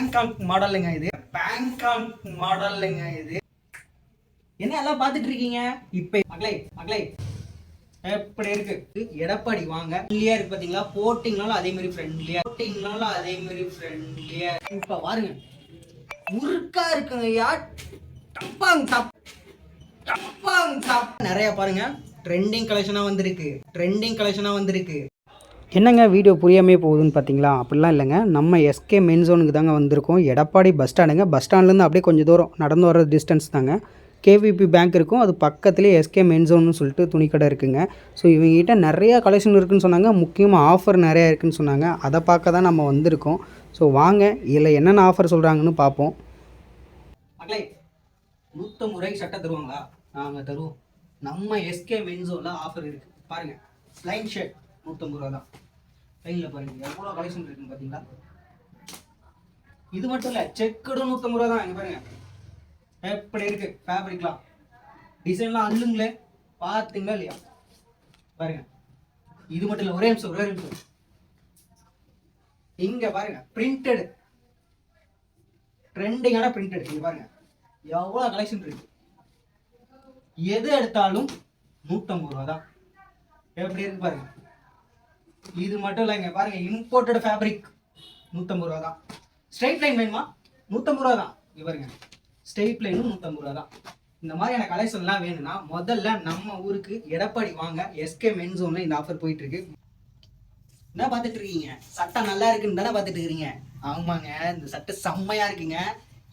Bangkok மாடலுங்க இது. Bangkok மாடலுங்க இது. என்ன எல்லாம் பார்த்துட்டு இருக்கீங்க இப்ப மகளே மகளே எப்படி இருக்கு? எடப்பாடி வாங்க. ஃப்ரெண்ட்லியா இருக்கு பாத்தீங்களா? போட்டிங்கனாலும் அதே மாதிரி ஃப்ரெண்ட்லியா போட்டிங்கனாலும் அதே மாதிரி ஃப்ரெண்ட்லியா இப்ப பாருங்க. முறுக்கா இருக்குங்க ஐயா. டப்பாங் தப் டப்பாங் தப் நிறைய பாருங்க. ட்ரெண்டிங் கலெக்ஷனா வந்திருக்கு. ட்ரெண்டிங் கலெக்ஷனா வந்திருக்கு. என்னங்க வீடியோ புரியாமே போகுதுன்னு பார்த்தீங்களா? அப்படிலாம் இல்லைங்க. நம்ம எஸ்கே மென் ஜோனுக்கு தாங்க வந்திருக்கோம். எடப்பாடி பஸ் ஸ்டாண்டுங்க பஸ் ஸ்டாண்ட்லேருந்து அப்படியே கொஞ்சம் தூரம் நடந்து வர டிஸ்டன்ஸ் தாங்க. கேவிபி பேங்க் இருக்கும். அது பக்கத்துலேயே எஸ்கே மென் ஜோன்னு சொல்லிட்டு துணிக்கடை இருக்குங்க. ஸோ இவங்ககிட்ட நிறையா கலெக்ஷன் இருக்குன்னு சொன்னாங்க. முக்கியமாக ஆஃபர் நிறையா இருக்குன்னு சொன்னாங்க. அதை பார்க்க தான் நம்ம வந்திருக்கோம். ஸோ வாங்க. இதில் என்னென்ன ஆஃபர் சொல்கிறாங்கன்னு பார்ப்போம். மகளே நூற்றம்பது ரூபாய்க்கு சட்டை தருவாங்களா? நாங்கள் தருவோம். நம்ம எஸ்கே மென்சோவில் ஆஃபர் இருக்குது பாருங்கள் லைன் ஷர்ட் நூற்றம்பது ரூபா தான். கையில் பாருங்க. எவ்வளோ கலெக்ஷன் இருக்குன்னு பார்த்தீங்களா இது மட்டும் இல்லை செக்கடும் நூற்றம்பது ரூபா தான் இங்கே பாருங்க. எப்படி இருக்கு? ஃபேப்ரிக்லாம் டிசைன்லாம் அல்லுங்களே பார்த்தீங்களா இல்லையா? பாருங்க. இது மட்டும் இல்லை ஒரே நிமிஷம் ஒரே நிமிஷம். இங்க பாருங்க பிரிண்டட் ட்ரெண்டிங்கான பிரிண்டட் இங்க பாருங்க. எவ்வளோ கலெக்ஷன் இருக்கு? எது எடுத்தாலும் நூற்றம்பது ரூபா தான் எப்படி இருக்கு பாருங்க? இது மட்டும் இல்லைங்க பாருங்க இம்போர்ட்டட் ஃபேப்ரிக் நூற்றம்பது ரூபா தான். ஸ்ட்ரைட் லைன் வேணுமா? நூற்றம்பது ரூபா தான். இவருங்க பாருங்க லைனும் நூற்றம்பது ரூபா தான். இந்த மாதிரியான கலெக்ஷன்லாம் வேணும்னா முதல்ல நம்ம ஊருக்கு எடப்பாடி வாங்க எஸ்கே மென் ஜோனில் இந்த ஆஃபர் போயிட்டு இருக்கு என்ன பார்த்துட்டு இருக்கீங்க? சட்டை நல்லா இருக்குன்னு தானே பார்த்துட்டு இருக்கீங்க? ஆமாங்க இந்த சட்டை செம்மையா இருக்குங்க.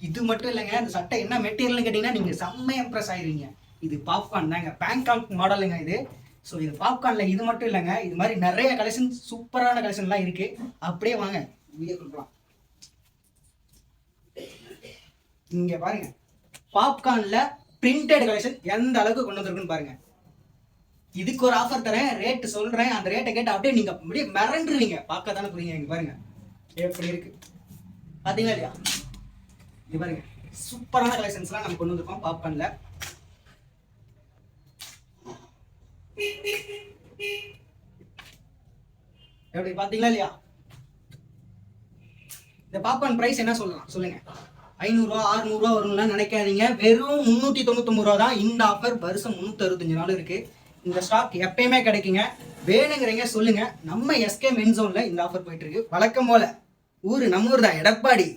இது மட்டும் இல்லைங்க இந்த சட்டை என்ன மெட்டீரியல்னு கேட்டிங்கன்னா நீங்கள் செம்மையா இம்ப்ரெஸ் ஆயிருவீங்க. இது பாப்கார்ன் தாங்க பேங்காக் மாடலுங்க இது. ஸோ இது பாப்கார்னில் இது மட்டும் இல்லைங்க. இது மாதிரி நிறைய கலெக்ஷன் சூப்பரான கலெக்ஷன்லாம் இருக்குது அப்படியே வாங்க. வீடியோ கொடுக்கலாம். இங்கே பாருங்க. பாப்கார்னில் பிரிண்டட் கலெக்ஷன் எந்த அளவுக்கு கொண்டு வந்திருக்குன்னு பாருங்க. இதுக்கு ஒரு ஆஃபர் தரேன் ரேட் சொல்கிறேன் அந்த ரேட்டை கேட்டு அப்படியே நீங்கள் அப்படியே மிரண்டுருவீங்க. பார்க்க தானே புரியுங்க இங்கே பாருங்க. எப்படி இருக்கு? பார்த்தீங்களா இல்லையா? இங்கே பாருங்க. சூப்பரான கலெக்ஷன்ஸ்லாம் நம்ம கொண்டு வந்திருக்கோம் பாப்கார்னில் எப்படி பாத்தீங்களா இல்லையா? இந்த பாப்கார்ன் பிரைஸ் என்ன சொல்லலாம்? சொல்லுங்க. ஐநூறுரூவா அறுநூறுவா வரும்னு நினைக்காதீங்க. வெறும் முந்நூற்றி தொண்ணூத்தொம்பது ரூபா தான் இந்த ஆஃபர் வருஷம் முந்நூற்றி அறுபத்தஞ்சு நாள் இருக்கு. இந்த ஸ்டாக் எப்பயுமே கிடைக்குங்க. வேணுங்கிறீங்க சொல்லுங்க. நம்ம எஸ்கே மென்சோன்ல இந்த ஆஃபர் போயிட்டு இருக்கு. வழக்கம் போல. ஊரு நம்ம ஊர் தான். எடப்பாடி.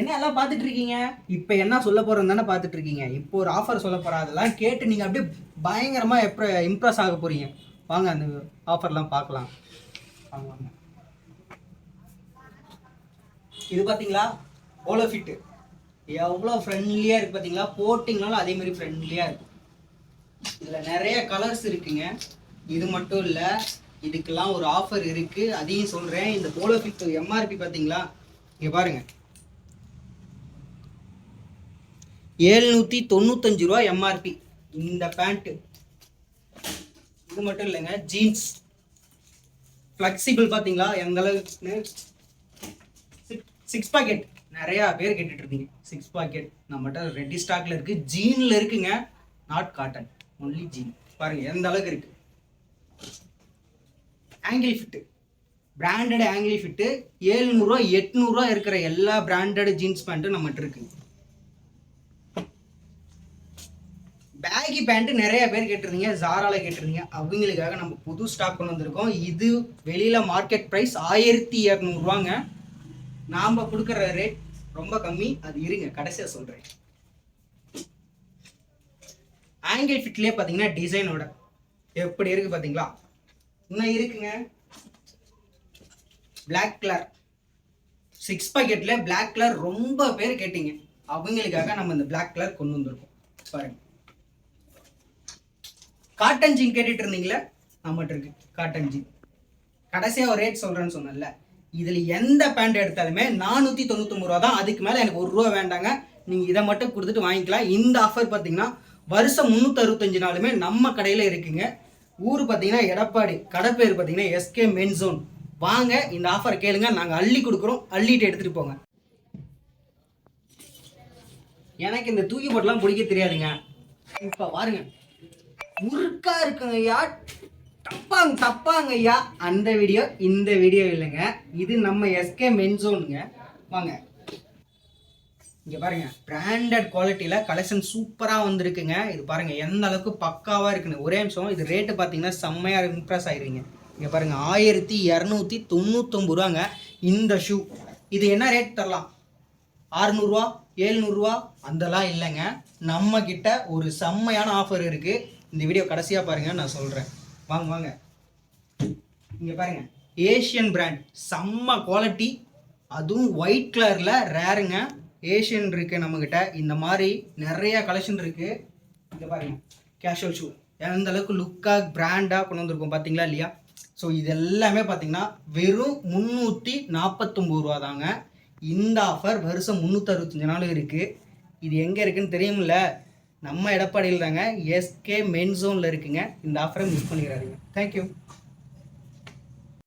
என்ன எல்லாம் பார்த்துட்டு இருக்கீங்க இப்போ என்ன சொல்ல போகிறோம் தானே பார்த்துட்டு இருக்கீங்க இப்போ ஒரு ஆஃபர் சொல்ல போறா அதெல்லாம் கேட்டு நீங்கள் அப்படியே பயங்கரமாக எப்போ இம்ப்ரெஸ் ஆக போகிறீங்க வாங்க அந்த ஆஃபர்லாம் பார்க்கலாம். வாங்க வாங்க. இது பார்த்தீங்களா போலோ ஃபிட்டு எவ்வளோ ஃப்ரெண்ட்லியாக இருக்குது பார்த்தீங்களா போட்டிங்கனாலும் அதே மாதிரி ஃப்ரெண்ட்லியாக இருக்கும். இதில் நிறைய கலர்ஸ் இருக்குங்க. இது மட்டும் இல்லை இதுக்கெல்லாம் ஒரு ஆஃபர் இருக்குது அதையும் சொல்கிறேன் இந்த போலோ ஃபிட் எம்ஆர்பி பார்த்தீங்களா இங்கே பாருங்க. ஏழ்நூற்றி தொண்ணூத்தஞ்சு ரூபா எம்ஆர்பி இந்த பேண்ட்டு இது மட்டும் இல்லைங்க ஜீன்ஸ் ஃப்ளெக்சிபிள் பார்த்தீங்களா எந்த அளவுக்கு சிக்ஸ் பாக்கெட் நிறையா பேர் கேட்டுட்டு இருந்தீங்க சிக்ஸ் பாக்கெட் நம்மகிட்ட ரெட்டி ஸ்டாக்ல இருக்கு. ஜீன்ல இருக்குங்க. நாட் காட்டன் ஒன்லி ஜீன் பாருங்க எந்த அளவுக்கு இருக்கு? Angle fit branded angle fit எழுநூறுவா எட்நூறுவா இருக்கிற எல்லா பிராண்டட் ஜீன்ஸ் பேண்ட்டும் நம்மகிட்ட இருக்குது பேகி பேண்ட்டு நிறைய பேர் கேட்டிருந்தீங்க ஜாரால கேட்டிருந்தீங்க. அவங்களுக்காக நம்ம புது ஸ்டாக் கொண்டு வந்திருக்கோம். இது வெளியில மார்க்கெட் ப்ரைஸ் ஆயிரத்தி இரநூறுவாங்க நாம கொடுக்குற ரேட் ரொம்ப கம்மி. அது இருங்க கடைசியாக சொல்றேன். ஆங்கிள் ஃபிட்லேயே பார்த்தீங்கன்னா டிசைனோட எப்படி இருக்கு பார்த்தீங்களா இன்னும் இருக்குங்க. பிளாக் கலர் சிக்ஸ் பாக்கெட்டில் பிளாக் கலர் ரொம்ப பேர் கேட்டீங்க. அவங்களுக்காக நம்ம இந்த பிளாக் கலர் கொண்டு வந்திருக்கோம். பாருங்க. காட்டன் ஜீன் கேட்டுட்டு இருந்தீங்களே நம்மகிட்ட இருக்கு. காட்டன் ஜீன் கடைசியாக ஒரு ரேட் சொல்கிறேன்னு சொன்னேன்ல. இதில் எந்த பேண்ட் எடுத்தாலுமே நானூற்றி தொண்ணூத்தொம்பது ரூபா தான். அதுக்கு மேலே எனக்கு ஒரு ரூபா வேண்டாங்க. நீங்கள் இதை மட்டும் கொடுத்துட்டு வாங்கிக்கலாம். இந்த ஆஃபர் பார்த்தீங்கன்னா வருஷம் முந்நூற்றி அறுபத்தஞ்சு நாளுமே நம்ம கடையில் இருக்குங்க. ஊர் பார்த்தீங்கன்னா எடப்பாடி கடை பேர் எஸ்கே மென் ஜோன் வாங்க இந்த ஆஃபர் கேளுங்க. நாங்கள் அள்ளி கொடுக்குறோம். அள்ளிட்டு எடுத்துகிட்டு போங்க. எனக்கு இந்த தூக்கி போட்டெல்லாம் பிடிக்க தெரியாதுங்க. இப்போ பாருங்க. முறுக்கா இருக்குங்க ஐயா தப்பாங்க தப்பாங்க ஐயா அந்த வீடியோ இந்த வீடியோ இல்லைங்க. இது நம்ம எஸ்கே மென்சோனுங்க வாங்க. இங்கே பாருங்க. பிராண்டட் குவாலிட்டியில் கலெக்ஷன் சூப்பராக வந்திருக்குங்க. இது பாருங்க எந்த அளவுக்கு பக்காவாக இருக்குன்னு. ஒரே நிமிஷம் இது ரேட்டு பார்த்தீங்கன்னா செம்மையாக இம்ப்ரெஸ் ஆயிருவீங்க. இங்கே பாருங்க ஆயிரத்தி இரநூத்தி தொண்ணூத்தொம்பது ரூபாங்க. இந்த ஷூ இது என்ன ரேட் தரலாம்? அறுநூறுவா ஏழ்நூறுவா? அந்தலாம் இல்லைங்க. நம்மக்கிட்ட ஒரு செம்மையான ஆஃபர் இருக்குது இந்த வீடியோ கடைசியாக பாருங்க நான் சொல்கிறேன் வாங்க வாங்க. இங்கே பாருங்க. ஏஷியன் பிராண்ட் செம்ம குவாலிட்டி அதுவும் ஒயிட் கலரில் ரேருங்க ஏஷியன் இருக்குது நம்மக்கிட்ட இந்த மாதிரி நிறைய கலெக்ஷன் இருக்குது இங்கே பாருங்க. கேஷுவல் ஷூ எந்த அளவுக்கு லுக்காக பிராண்டாக கொண்டு வந்திருக்கோம் பார்த்தீங்களா இல்லையா? ஸோ இது எல்லாமே பார்த்தீங்கன்னா வெறும் முந்நூற்றி நாற்பத்தொம்பது ரூபா தாங்க. இந்த ஆஃபர் வருஷம் முந்நூற்றி அறுபத்தஞ்சு நாள் இருக்குது இது எங்கே இருக்குன்னு தெரியுமில்ல? நம்ம எடப்பாடியில் தாங்க எஸ்கே மென் ஜோனில் இருக்குங்க. இந்த ஆஃபரை மிஸ் பண்ணிக்கிறாதீங்க தேங்க்யூ